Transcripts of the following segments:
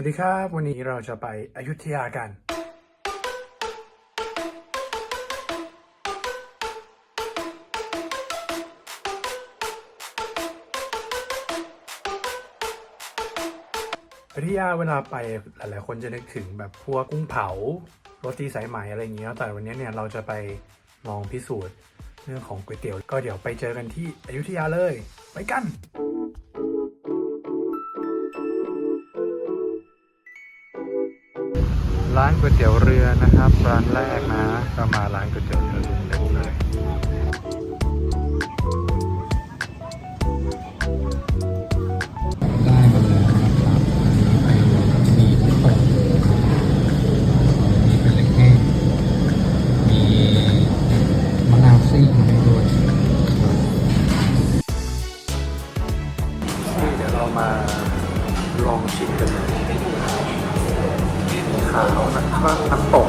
วัสดีครับ วันนี้เราจะไปอยุธยากัน อยุธยาเวลาไปหลายๆคนจะนึกถึงแบบพวกกุ้งเผาโรตีสายไหมอะไรอย่างเงี้ยแต่วันนี้เนี่ยเราจะไปลองพิสูจน์เรื่องของก๋วยเตี๋ยว ก็เดี๋ยวไปเจอกันที่อยุธยาเลย ไปกัน ร้านก๋วยเตี๋ยวเรือนะครับร้านแรกนะก็มาร้านก๋วยเตี๋ยวเรือลุงเล็กเลยได้มาแล้วนะครับมีที่เปิดมีเป็นเล็กแห้งมีมะนาวซีกมาให้ด้วยเดี๋ยวเรามาลองชิมกันเลย ขาวนะครัน้ำตก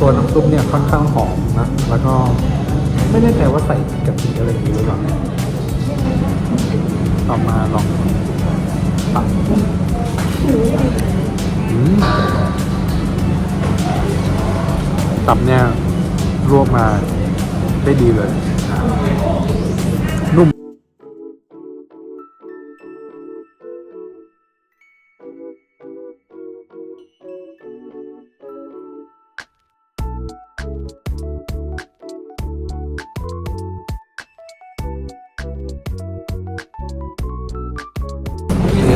ตัวน้ำซุปเนี่ยค่อนข้างหอมนะ แล้วก็ไม่แน่ใจว่าใส่กะทิอะไรอย่างนี้หรือเปล่าต่อมาลองตับตับเนี่ยรวบมาได้ดีเลย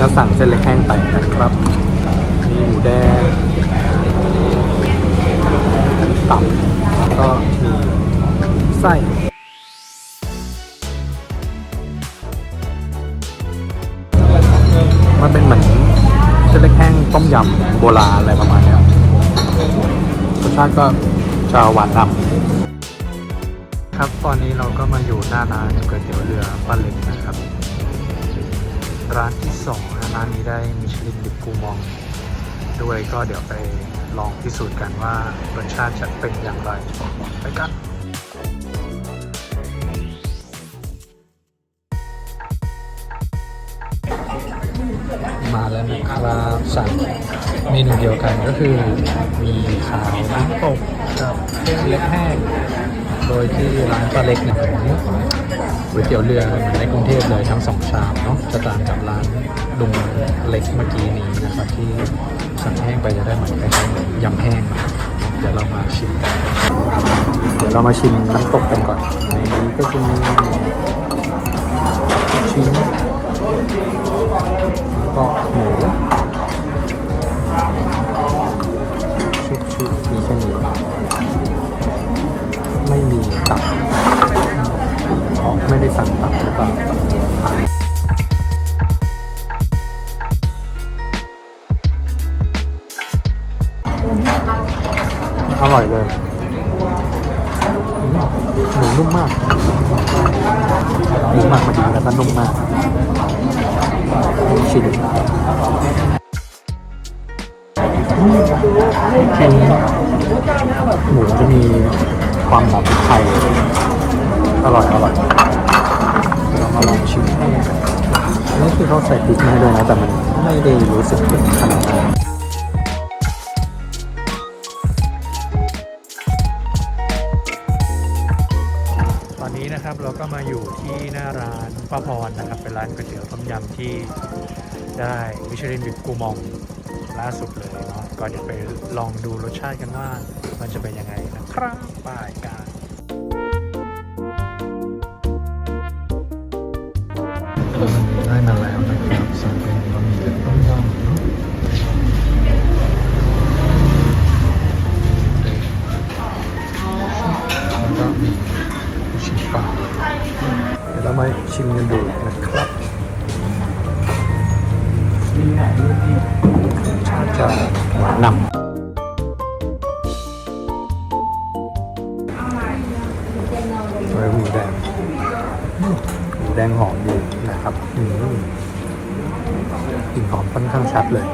เราสั่งเส้นเล็กแห้งไปนะครับมีหมูแดงตับแล้วก็มีไส้มันเป็นเหมือนเส้นเล็กแห้งต้มยำโบราณอะไรประมาณนี้รสชาติก็จะหวานนำครับตอนนี้เราก็มาอยู่หน้าร้านก๋วยเตี๋ยวเรือป้าเล็กนะครับ ร้านที่สองนะร้านนี้ได้มิชลินดิบกูมอง ด้วยก็เดี๋ยวไปลองพิสูจน์กันว่ารสชาติจะเป็นอย่างไร ไปกันมาแล้วนะครับสั่งเมนูเดียวกันก็คือ มีขาวน้ำตกกับเส้นเล็กแห้ง ดยที่ร้านป้าเล็กเนี่ยก๋วยเตี๋ยวเรือเหมือนในกรุงเทพเลยทั้งสองชามเนาะจะต่างกับร้านลุงเล็กเมื่อกี้นี้นะครับที่สั่งแห้งไปจะได้เหมือนคล้ายๆยำแห้งเนาเดี๋ยวเรามาชิมกันเดี๋ยวเรามาชิมน้ำตกกันก่อนในนี้ก็จะมีชิ้นก็หมูชุบๆมีแค่น อร่อยเลยหมูนุ่มมากหมูหมักมาดีแล้วก็นุ่มมากชิมชิ้นหมูจะมีความหอมพริกไทยอร่อยอร่อย มาลองชิมอันนี่คือเขาใส่พริกมาให้ด้วยนะ แต่มันไม่ได้รู้สึกถึงขนาดนั้นตอนนี้นะครับเราก็มาอยู่ที่หน้าร้านป้าพรนะครับ เป็นร้านก๋วยเตี๋ยวต้มยำที่ได้มิชลินบิบกูมองล่าสุดเลยเนาะก็เดี๋ยวไปลองดูรสชาติกันว่ามันจะเป็นยังไงนะครับไป้ายกัน ได้มาแล้วนะครับสั่งเป็นบะหมี่เป็ดต้มยำเนอะแล้วก็มีลูกชิ้นปลาเดี๋ยวเรามาชิมกันดูนะครับชาจะหวานนำไว้หมูแดง แดงหอมดีนะครับกลิ่นหอมค่อนข้างชัดเลย